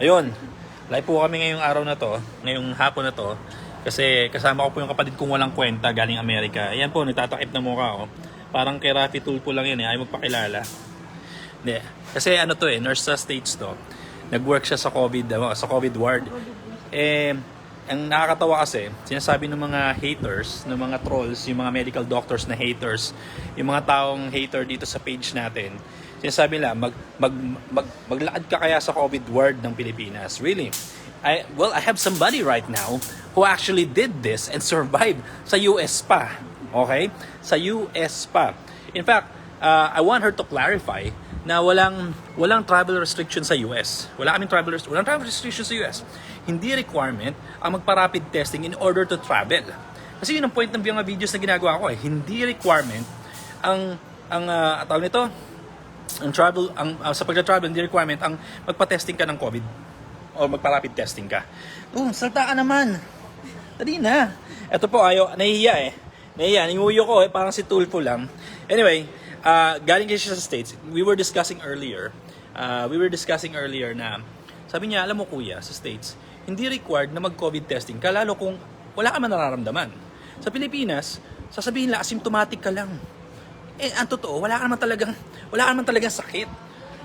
Ayun, live po kami ngayong araw na to, ngayong hapon na to. Kasi kasama ko po yung kapatid kong walang kwenta galing Amerika. Ayan po, nagtatakip na mukha oh. Parang kay Rafi Tulpo lang yun eh, ayaw magpakilala. Hindi. Kasi ano to eh, nurse sa States to. Nag-work siya sa COVID, ano, sa COVID ward. Eh, ang nakakatawa kasi, sinasabi ng mga haters, ng mga trolls, yung mga medical doctors na haters, yung mga taong hater dito sa page natin, sinasabi nila, mag, mag, mag, maglakad ka kaya sa COVID ward ng Pilipinas. Really? I, well, I have somebody right now who actually did this and survived sa US pa. Okay? Sa US pa. In fact, uh, I want her to clarify na walang walang travel restriction sa US. Wala kaming travel walang travel restriction sa US. Hindi requirement ang magpa-rapid testing in order to travel. Kasi yun ang point ng mga videos na ginagawa ko eh. Hindi requirement ang ang uh, nito ang travel ang uh, sa pagta-travel hindi requirement ang magpa-testing ka ng COVID o magpa-rapid testing ka. Oh, salta ka naman. Dali na. Ito po, ayo, nahihiya eh. Nahihiya, ninguyo ko eh, parang si Tulfo lang. Anyway, uh, galing kasi sa States. We were discussing earlier, uh, we were discussing earlier na, sabi niya, alam mo kuya, sa States, hindi required na mag-COVID testing ka, lalo kung wala ka man nararamdaman. Sa Pilipinas, sasabihin lang, asymptomatic ka lang. Eh, ang totoo, wala ka naman talagang, wala ka naman talagang sakit.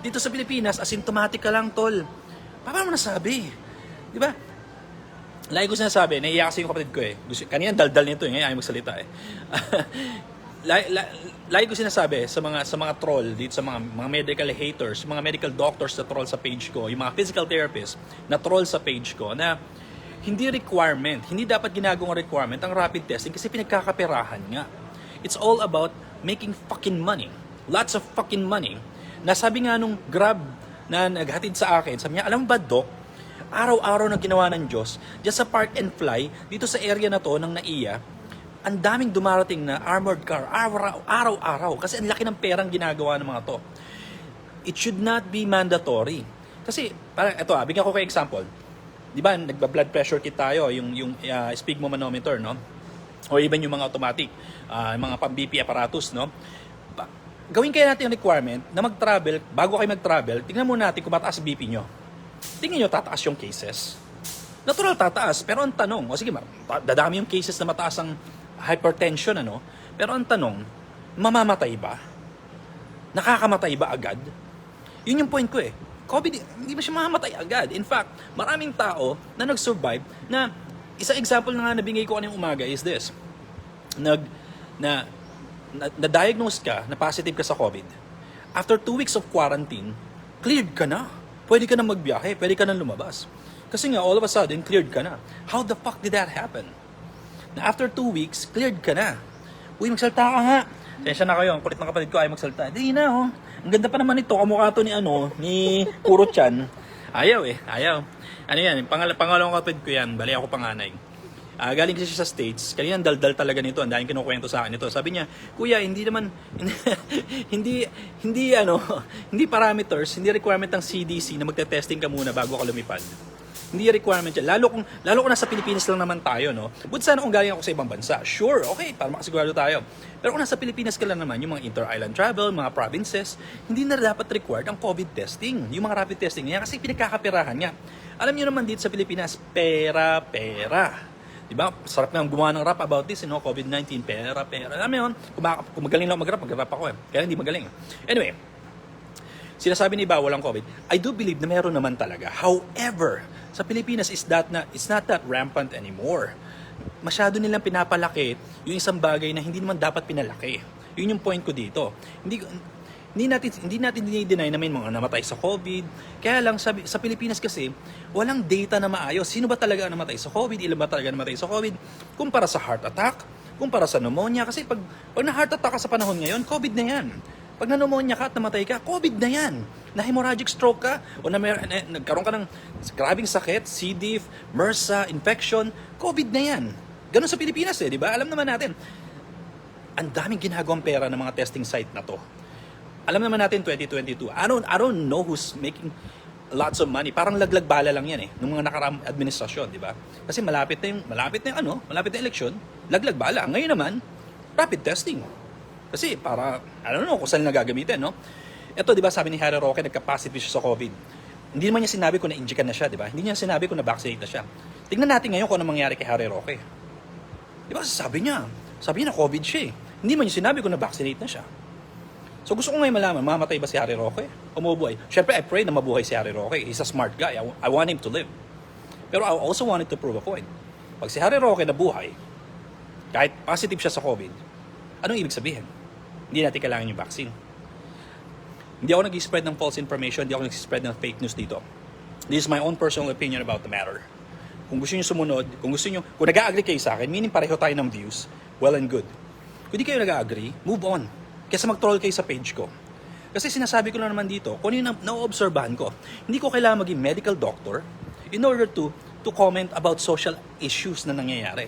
Dito sa Pilipinas, asymptomatic ka lang, tol. Paano mo nasabi? Di ba? Lagi ko sinasabi, naiiyak kasi yung kapatid ko eh. Gusto, kanina daldal nito eh, ngayon ayaw magsalita eh. lagi, la- lagi ko sinasabi sa mga sa mga troll dito sa mga mga medical haters, mga medical doctors na troll sa page ko, yung mga physical therapists na troll sa page ko na hindi requirement, hindi dapat ginagawang requirement ang rapid testing kasi pinagkakaperahan nga. It's all about making fucking money. Lots of fucking money. Nasabi nga nung Grab na naghatid sa akin, sabi niya, alam ba, Doc, araw-araw na ginawa ng Diyos, just sa park and fly, dito sa area na to ng NAIA, ang daming dumarating na armored car, araw- araw-araw, kasi ang laki ng perang ginagawa ng mga to. It should not be mandatory. Kasi, parang, ito ah, bigyan ko kayo example. Di ba, nagba-blood pressure kit tayo, yung, yung uh, sphygmomanometer, no? O even yung mga automatic, yung mga pang-BP apparatus, no? Gawin kaya natin yung requirement na mag-travel, bago kayo mag-travel, tingnan muna natin kung mataas BP nyo. Tingnan nyo, tataas yung cases. Natural tataas, pero ang tanong, o sige, ma- ta- dadami yung cases na mataas ang hypertension, ano? Pero ang tanong, mamamatay ba? Nakakamatay ba agad? Yun yung point ko eh. COVID, hindi ba siya mamamatay agad? In fact, maraming tao na nag-survive na isang example na nga nabingay ko kanina umaga is this. Nag, na, na, na-diagnose ka na positive ka sa COVID. After two weeks of quarantine, cleared ka na. Pwede ka na magbiyahe, pwede ka na lumabas. Kasi nga, all of a sudden, cleared ka na. How the fuck did that happen? Na after two weeks, cleared ka na. Uy, magsalta ka nga. Sensya na kayo, ang kulit ng kapatid ko ay magsalta. Di na, oh. Ang ganda pa naman ito, kamukha to ni ano, ni Puro Chan. Ayaw eh, ayaw. Ano yan, pangal pangalawang kapatid ko yan, bali ako panganay. Ah, galing kasi siya sa States. Kanina daldal talaga nito. Ang daming kinukwento sa akin ito. Sabi niya, Kuya, hindi naman, hindi, hindi, ano, hindi parameters, hindi requirement ng CDC na magte-testing ka muna bago ka lumipad. Hindi requirement yan. Lalo kung, lalo kung nasa Pilipinas lang naman tayo, no? But sana kung galing ako sa ibang bansa. Sure, okay, para makasigurado tayo. Pero kung nasa Pilipinas ka lang naman, yung mga inter-island travel, mga provinces, hindi na dapat required ang COVID testing. Yung mga rapid testing niya kasi pinagkakapirahan nga. Alam niyo naman dito sa Pilipinas, pera, pera. Di ba? Sarap nang gumawa ng rap about this, you know, COVID-19, pera, pera. Alam mo yun, kung, kung magaling lang mag-rap, mag-rap ako eh. Kaya hindi magaling. Anyway, sinasabi ni Iba walang COVID. I do believe na meron naman talaga. However, sa Pilipinas is that na it's not that rampant anymore. Masyado nilang pinapalaki yung isang bagay na hindi naman dapat pinalaki. Yun yung point ko dito. Hindi hindi natin hindi natin dinideny na may mga namatay sa COVID. Kaya lang sabi, sa Pilipinas kasi walang data na maayos. Sino ba talaga ang namatay sa COVID? Ilan ba talaga namatay sa COVID? Kumpara sa heart attack, kumpara sa pneumonia kasi pag pag na heart attack ka sa panahon ngayon, COVID na 'yan. Pag na-pneumonia ka at namatay ka, COVID na yan. Na hemorrhagic stroke ka, o na, mer- na nagkaroon ka ng grabing sakit, C. diff, MRSA, infection, COVID na yan. Ganun sa Pilipinas eh, di ba? Alam naman natin. Ang daming ginagawang pera ng mga testing site na to. Alam naman natin 2022. I don't, I don't know who's making lots of money. Parang laglag bala lang yan eh, ng mga nakaraang administrasyon, di ba? Kasi malapit na yung, malapit na yung ano, malapit na eleksyon, laglag bala. Ngayon naman, rapid testing. Kasi para, I don't know kung saan na gagamitin, no? Ito, di ba, sabi ni Harry Roque, nagka-positive siya sa COVID. Hindi naman niya sinabi kung na-inject na siya, di ba? Hindi niya sinabi kung na-vaccinate na siya. Tingnan natin ngayon kung ano mangyari kay Harry Roque. Di ba? Sabi niya, sabi niya na COVID siya eh. Hindi man niya sinabi kung na-vaccinate na siya. So gusto ko ngayon malaman, mamatay ba si Harry Roque? O mabubuhay? Siyempre, I pray na mabuhay si Harry Roque. He's a smart guy. I, I want him to live. Pero I also wanted to prove a point. Pag si Harry Roque nabuhay, kahit positive siya sa COVID, anong ibig sabihin? Hindi natin kailangan yung vaccine. Hindi ako nag-spread ng false information, hindi ako nag-spread ng fake news dito. This is my own personal opinion about the matter. Kung gusto niyo sumunod, kung gusto niyo, kung nag-agree kayo sa akin, meaning pareho tayo ng views, well and good. Kung di kayo nag-agree, move on. Kesa mag-troll kayo sa page ko. Kasi sinasabi ko na naman dito, kung ano yung na- na-obserbahan ko, hindi ko kailangan maging medical doctor in order to to comment about social issues na nangyayari.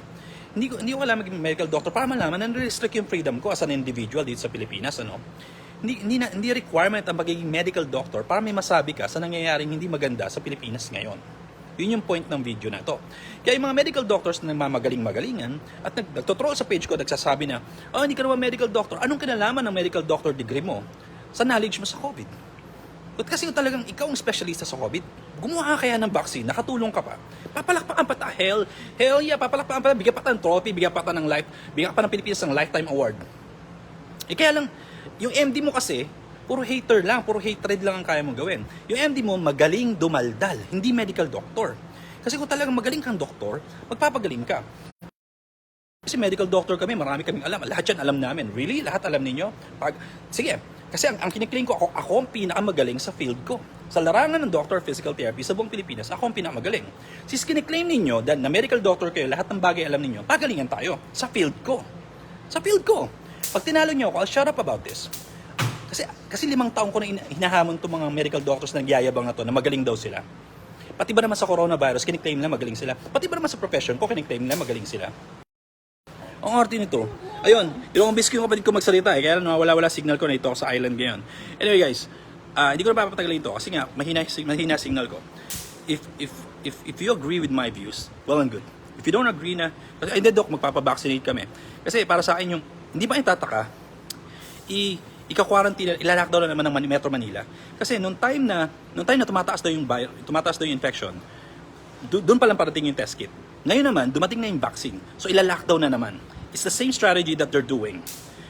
Hindi ko hindi ko kailangan maging medical doctor para malaman na restrict yung freedom ko as an individual dito sa Pilipinas, ano. Hindi, hindi, na, hindi requirement ang magiging medical doctor para may masabi ka sa nangyayaring hindi maganda sa Pilipinas ngayon. Yun yung point ng video na to. Kaya yung mga medical doctors na nagmamagaling-magalingan at nag, nagtotroll sa page ko, nagsasabi na, oh, hindi ka naman medical doctor. Anong kinalaman ng medical doctor degree mo sa knowledge mo sa COVID? But kasi kung talagang ikaw ang specialista sa COVID, gumawa ka kaya ng vaccine, nakatulong ka pa, papalakpakan pa ta, hell, hell yeah, papalakpakan pa, bigyan pa ta ng trophy, bigyan pa ta ng life, bigyan pa ng Pilipinas ng lifetime award. Eh kaya lang, yung MD mo kasi, puro hater lang, puro hatred lang ang kaya mong gawin. Yung MD mo, magaling dumaldal, hindi medical doctor. Kasi kung talagang magaling kang doktor, magpapagaling ka. Kasi medical doctor kami, marami kaming alam. Lahat yan alam namin. Really? Lahat alam ninyo? Pag, sige, kasi ang, ang kiniklaim ko, ako, ako ang pinakamagaling sa field ko. Sa larangan ng doctor of physical therapy sa buong Pilipinas, ako ang pinakamagaling. Since kiniklaim ninyo na medical doctor kayo, lahat ng bagay alam ninyo, pagalingan tayo sa field ko. Sa field ko. Pag tinalo niyo ako, I'll shut up about this. Kasi kasi limang taon ko na ina- hinahamon itong mga medical doctors na nagyayabang na to na magaling daw sila. Pati ba naman sa coronavirus, kiniklaim nila magaling sila. Pati ba naman sa profession ko, kiniklaim nila magaling sila. Ang arte nito. Ayun, yung bis ko yung kapatid ko magsalita eh. Kaya nawawala-wala signal ko na ito sa island ngayon. Anyway guys, ah, hindi ko na papatagalin ito kasi nga mahina, mahina signal ko. If, if, if, if you agree with my views, well and good. If you don't agree na, kasi hindi doc, magpapavaccinate kami. Kasi para sa akin yung, hindi ba itataka, i ika-quarantine, ila-lockdown na naman ng Metro Manila. Kasi nung time na, nung time na tumataas daw yung virus, tumataas daw yung infection, do- doon pa lang parating yung test kit. Ngayon naman, dumating na yung vaccine. So, ila-lockdown na naman. It's the same strategy that they're doing.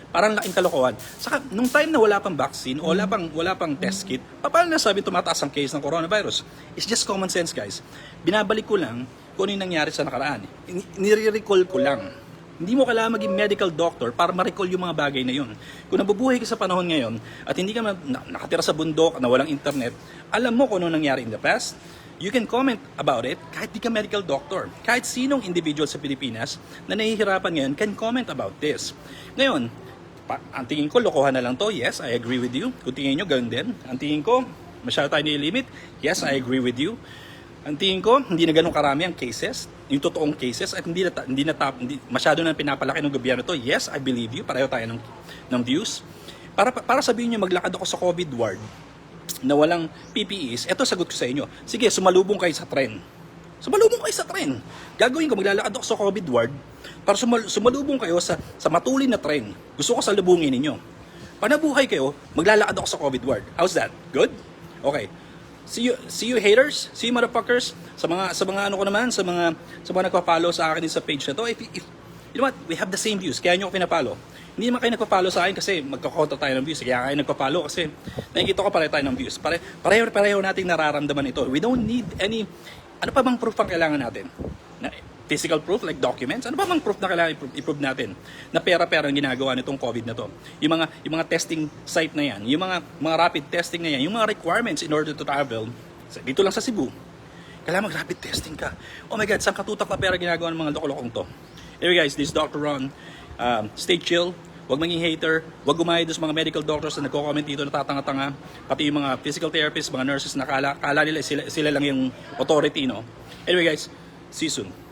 Parang laking kalokohan. Saka, nung time na wala pang vaccine wala pang, wala pang test kit, pa- paano nasabi tumataas ang case ng coronavirus? It's just common sense, guys. Binabalik ko lang kung ano yung nangyari sa nakaraan. Ni- Nire-recall ko lang. Hindi mo kailangan maging medical doctor para ma-recall yung mga bagay na yun. Kung nabubuhay ka sa panahon ngayon at hindi ka na, na- nakatira sa bundok na walang internet, alam mo kung ano nangyari in the past, you can comment about it kahit di ka medical doctor. Kahit sinong individual sa Pilipinas na nahihirapan ngayon can comment about this. Ngayon, pa, ang tingin ko, lokohan na lang to. Yes, I agree with you. Kung tingin nyo, ganun din. Ang tingin ko, masyado tayo nilimit. Yes, I agree with you. Ang tingin ko, hindi na ganun karami ang cases, yung totoong cases, at hindi na, hindi na tap, hindi, masyado na pinapalaki ng gobyerno to. Yes, I believe you. Pareho tayo ng, ng views. Para, para sabihin nyo, maglakad ako sa COVID ward na walang PPEs, eto sagot ko sa inyo. Sige, sumalubong kayo sa tren. Sumalubong kayo sa tren. Gagawin ko, maglalakad ako sa COVID ward para sumal, sumalubong kayo sa, sa matulin na tren. Gusto ko salubungin ninyo. Pag nabuhay kayo, maglalakad ako sa COVID ward. How's that? Good? Okay. See you, see you haters, see you motherfuckers, sa mga, sa mga ano ko naman, sa mga, sa mga nagpa-follow sa akin din sa page na to. If, if, you know what, we have the same views, kaya nyo ako pinapalo. Hindi naman kayo nagpa-follow sa akin kasi magkakontra tayo ng views. Kaya kayo nagpa-follow kasi nakikita ko pareho tayo ng views. Pare, pareho, pareho nating nararamdaman ito. We don't need any, ano pa bang proof ang kailangan natin? Na, physical proof like documents? Ano pa bang proof na kailangan i-prove, natin? Na pera-pera ang ginagawa nitong COVID na to. Yung mga, yung mga testing site na yan, yung mga, mga rapid testing na yan, yung mga requirements in order to travel, dito lang sa Cebu, kailangan mag-rapid testing ka. Oh my God, saan katutak na pera ginagawa ng mga lokolokong to? Anyway guys, this is Dr. Ron. Um, stay chill. Huwag maging hater. Huwag gumaya sa mga medical doctors na nagko-comment dito na tatanga-tanga. Pati yung mga physical therapists, mga nurses na kala, kala nila sila, sila lang yung authority, no? Anyway guys, see you soon.